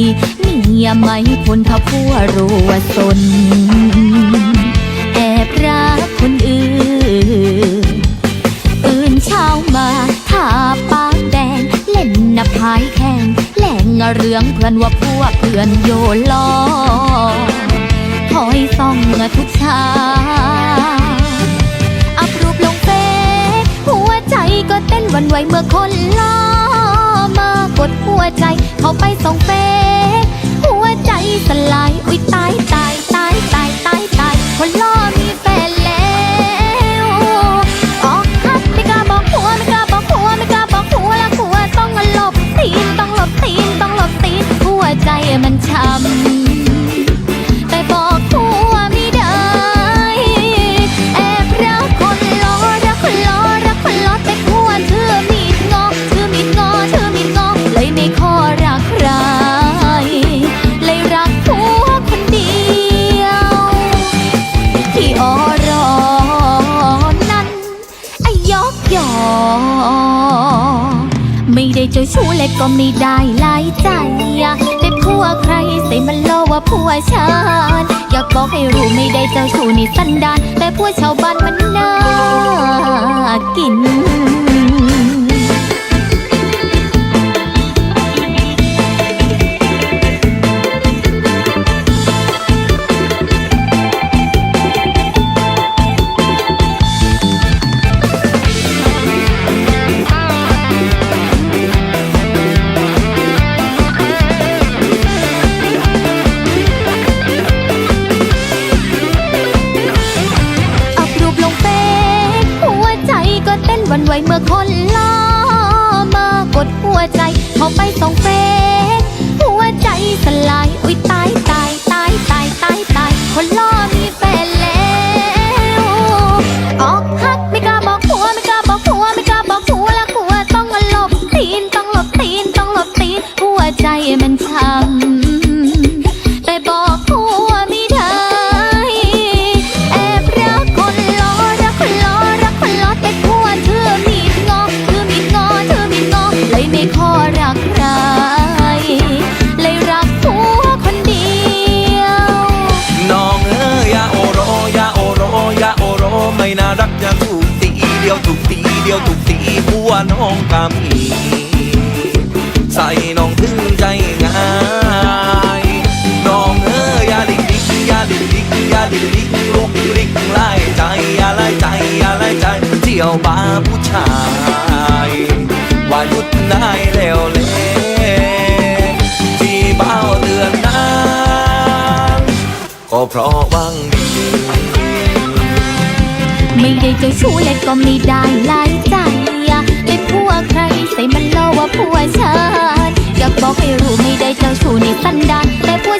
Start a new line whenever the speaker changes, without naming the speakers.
นี่ยไม่พ้นถ้าผัวรู้ว่าสน แอบรักคนอื่น อื่นเช้ามาทาปากแดง เล่นนับพายแข่งแหล่งเรื่องเพื่อนว่าพวกเพื่อนโยล้อคอยส่องทุกเช้าอัพรูปลงเฟซหัวใจก็เต้นวันไหวเมื่อคนล้อ มากดหัวใจ เข้าไปส่องเฟซหัวใจสลายอุ้ยตาย ไม่ได้เจ้าชู้และก็ไม่ได้หลายใจอะแต่ผัวใครใส่มันโลว่าผัวฉันอยากบอกให้รู้ไม่ได้เจ้าชู้นี่สันดานแต่ผัวชาวบ้านมันน่ากิน วันไหวเมื่อคนล้อมากดหัวใจเข้าไปส่องเฟซหัวใจสลายอุ้ยตายตายตายตายตายตายคนล้อมีแฟนแล้วออกฮักไม่กล้าบอกหัวไม่กล้าบอกหัวไม่กล้าบอกหัวละหัวต้องหลบตีนต้องหลบตีนต้องหลบตีนหัวใจมัน
ไม่น่ารักอย่าถูกตีเดียวถูกตีเดียวถูกตีหัวน้องกามีใส่น้องถึงใจง่ายน้องเอ้ยอย่าดิกดิกอย่าดิกดิกอย่าดิกดิกลุกลิกไล่ใจอย่าไล่ใจอย่าไล่ใจเที่ยวบาผู้ชายว่าหยุดได้แล้วเลยที่เบ้าเตือนนางก็เพราะวังดี
ไม่ได้จะชู้และก็ไม่ได้หลายใจไม่พัวใครใส่มันเลว่าพัวฉันอยากบอกให้รู้ไม่ได้เจ้าชู้ในสันดานแต่พัว